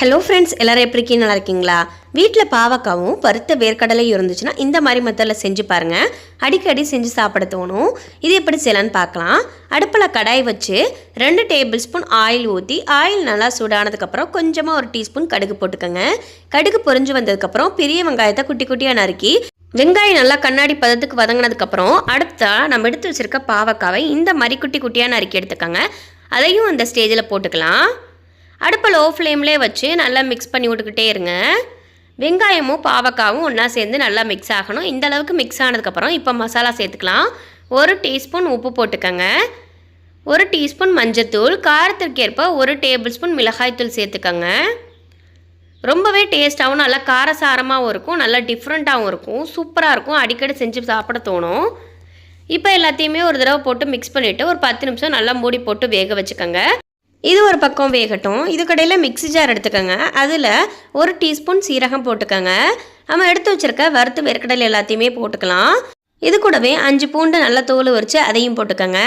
Hello friends எல்லோரும் எப்படி இருக்கீங்க? நல்லா இருக்கீங்களா? வீட்டில் பாவக்காவும் பருத்த வேர்க்கடலையும் இருந்துச்சுன்னா இந்த மாதிரி மெத்தடில் செஞ்சு பாருங்கள் அடிக்கடி செஞ்சு சாப்பிட தோணும். இது எப்படி செய்யலான்னு பார்க்கலாம். அடுப்பில் கடாய் வச்சு ரெண்டு டேபிள் ஸ்பூன் ஆயில் ஊற்றி ஆயில் நல்லா சூடானதுக்கப்புறம் கொஞ்சமாக ஒரு டீஸ்பூன் கடுகு போட்டுக்கோங்க. கடுகு பொறிஞ்சு வந்ததுக்கப்புறம் பெரிய வெங்காயத்தை குட்டி குட்டியாக நறுக்கி வெங்காயம் நல்லா கண்ணாடி பதத்துக்கு வதங்கினதுக்கப்புறம் அடுத்தா நம்ம எடுத்து வச்சுருக்க பாவக்காவை இந்த மாதிரி குட்டி குட்டியாக நறுக்கி எடுத்துக்கோங்க. அதையும் அந்த ஸ்டேஜில் போட்டுக்கலாம். அடுப்பை லோ ஃப்ளேம்லேயே வச்சு நல்லா மிக்ஸ் பண்ணி விட்டுக்கிட்டே இருங்க. வெங்காயமும் பாவக்காவும் ஒன்றா சேர்ந்து நல்லா மிக்ஸ் ஆகணும். இந்த அளவுக்கு மிக்ஸ் ஆனதுக்கப்புறம் இப்போ மசாலா சேர்த்துக்கலாம். ஒரு டீஸ்பூன் உப்பு போட்டுக்கோங்க. ஒரு டீஸ்பூன் மஞ்சத்தூள் காரத்திற்கேற்ப ஒரு டேபிள் ஸ்பூன் மிளகாய்த்தூள் சேர்த்துக்கோங்க. ரொம்பவே டேஸ்ட்டாகவும் நல்லா காரசாரமாகவும் இருக்கும் நல்லா டிஃப்ரெண்ட்டாகவும் இருக்கும் சூப்பராக இருக்கும். அடிக்கடி செஞ்சு சாப்பிட தோணும். இப்போ எல்லாத்தையுமே ஒரு தடவை போட்டு மிக்ஸ் பண்ணிவிட்டு ஒரு பத்து நிமிஷம் நல்லா மூடி போட்டு வேக வச்சுக்கோங்க. இது ஒரு பக்கம் வேகட்டும். இதுக்கடையில் மிக்ஸி ஜார் எடுத்துக்கோங்க. அதில் ஒரு டீஸ்பூன் சீரகம் போட்டுக்கோங்க. நம்ம எடுத்து வச்சுருக்க வறுத்து வேர்க்கடலை எல்லாத்தையுமே போட்டுக்கலாம். இது கூடவே அஞ்சு பூண்டு நல்லா தோல் உரித்து அதையும் போட்டுக்கோங்க.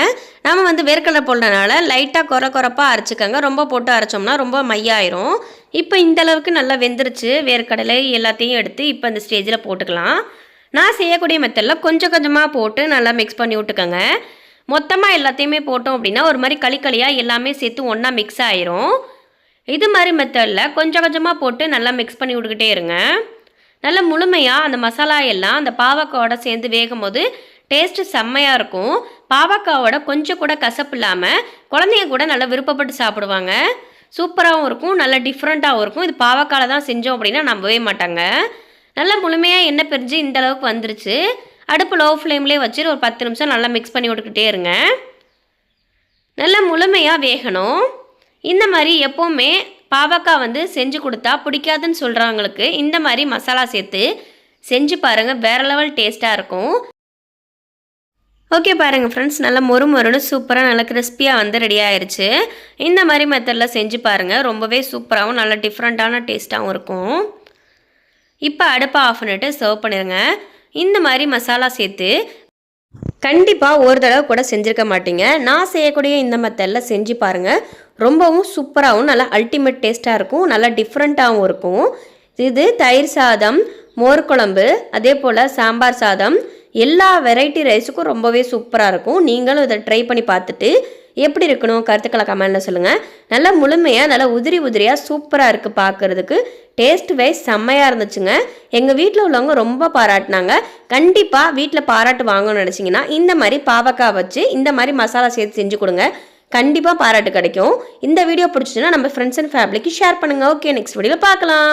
நம்ம வந்து வேர்க்கடலை போடுறதுனால லைட்டாக குறை குறைப்பாக அரைச்சிக்கோங்க. ரொம்ப போட்டு அரைச்சோம்னா ரொம்ப மையாயிரும். இப்போ இந்த அளவுக்கு நல்லா வெந்துருச்சு. வேர்க்கடலை எல்லாத்தையும் எடுத்து இப்போ இந்த ஸ்டேஜில் போட்டுக்கலாம். நான் செய்யக்கூடிய மெத்தடில் கொஞ்சம் கொஞ்சமாக போட்டு நல்லா மிக்ஸ் பண்ணி விட்டுக்கோங்க. மொத்தமாக எல்லாத்தையுமே போட்டோம் அப்படின்னா ஒரு மாதிரி களிக்களியாக எல்லாமே சேர்த்து ஒன்றா மிக்ஸ் ஆயிரும். இது மாதிரி மெத்தடில் கொஞ்சம் கொஞ்சமாக போட்டு நல்லா மிக்ஸ் பண்ணி விட்டுக்கிட்டே இருங்க. நல்லா முழுமையாக அந்த மசாலா எல்லாம் அந்த பாவக்காவோட சேர்ந்து வேகும் போது டேஸ்ட்டு செம்மையாக இருக்கும். பாவக்காவோட கொஞ்சம் கூட கசப்பு இல்லாமல் குழந்தைங்க கூட நல்லா விருப்பப்பட்டு சாப்பிடுவாங்க. சூப்பராகவும் இருக்கும் நல்லா டிஃப்ரெண்ட்டாகவும் இருக்கும். இது பாவக்காவில் தான் செஞ்சோம் அப்படின்னா நம்பவே மாட்டாங்க. நல்லா முழுமையாக எண்ணெய் பிரிஞ்சு இந்த அளவுக்கு வந்துருச்சு. அடுப்பு லோ ஃப்ளேம்லேயே வச்சு ஒரு பத்து நிமிஷம் நல்லா மிக்ஸ் பண்ணி விட்டுக்கிட்டே இருங்க. நல்லா முழுமையாக வேகணும். இந்த மாதிரி எப்போவுமே பாவக்காய் வந்து செஞ்சு கொடுத்தா பிடிக்காதுன்னு சொல்கிறவங்களுக்கு இந்த மாதிரி மசாலா சேர்த்து செஞ்சு பாருங்கள் வேறு லெவல் டேஸ்ட்டாக இருக்கும். ஓகே பாருங்கள் ஃப்ரெண்ட்ஸ் நல்லா மொறு மொறுன்னு சூப்பராக நல்லா கிறிஸ்பியாக வந்து ரெடி ஆயிடுச்சு இந்த மாதிரி மெத்தடில் செஞ்சு பாருங்கள் ரொம்பவே சூப்பராகவும் நல்லா டிஃப்ரெண்ட்டான டேஸ்ட்டாகவும் இருக்கும். இப்போ அடுப்பை ஆஃப் பண்ணிவிட்டு சர்வ் பண்ணிடுங்க இந்த மாதிரி மசாலா சேர்த்து கண்டிப்பாக ஒரு தடவை கூட செஞ்சுருக்க மாட்டீங்க. நான் செய்யக்கூடிய இந்த மெத்தடில் செஞ்சு பாருங்கள் ரொம்பவும் சூப்பராகவும் நல்லா அல்டிமேட் டேஸ்ட்டாக இருக்கும். நல்லா டிஃப்ரெண்ட்டாகவும் இருக்கும். இது தயிர் சாதம் மோர் குழம்பு அதே போல் சாம்பார் சாதம். எல்லா வெரைட்டி ரைஸுக்கும் ரொம்பவே சூப்பராக இருக்கும். நீங்களும் இதை ட்ரை பண்ணி பார்த்துட்டு எப்படி இருக்கணும்? கருத்துக்களை கமெண்டில் சொல்லுங்கள் நல்லா முழுமையாக நல்லா உதிரி உதிரியாக சூப்பராக இருக்குது பார்க்குறதுக்கு டேஸ்ட் வைஸ் செம்மையாக இருந்துச்சுங்க. எங்கள் வீட்டில் உள்ளவங்க ரொம்ப பாராட்டினாங்க. கண்டிப்பாக வீட்டில் பாராட்டு வாங்கணும்னு நினச்சிங்கன்னா இந்த மாதிரி பாவக்காய் வச்சு இந்த மாதிரி மசாலா சேர்த்து செஞ்சு கொடுங்க. கண்டிப்பாக பாராட்டு கிடைக்கும். இந்த வீடியோ பிடிச்சிச்சுன்னா நம்ம ஃப்ரெண்ட்ஸ் அண்ட் ஃபேமிலிக்கு ஷேர் பண்ணுங்கள் ஓகே நெக்ஸ்ட் வீடியோவில் பார்க்கலாம்.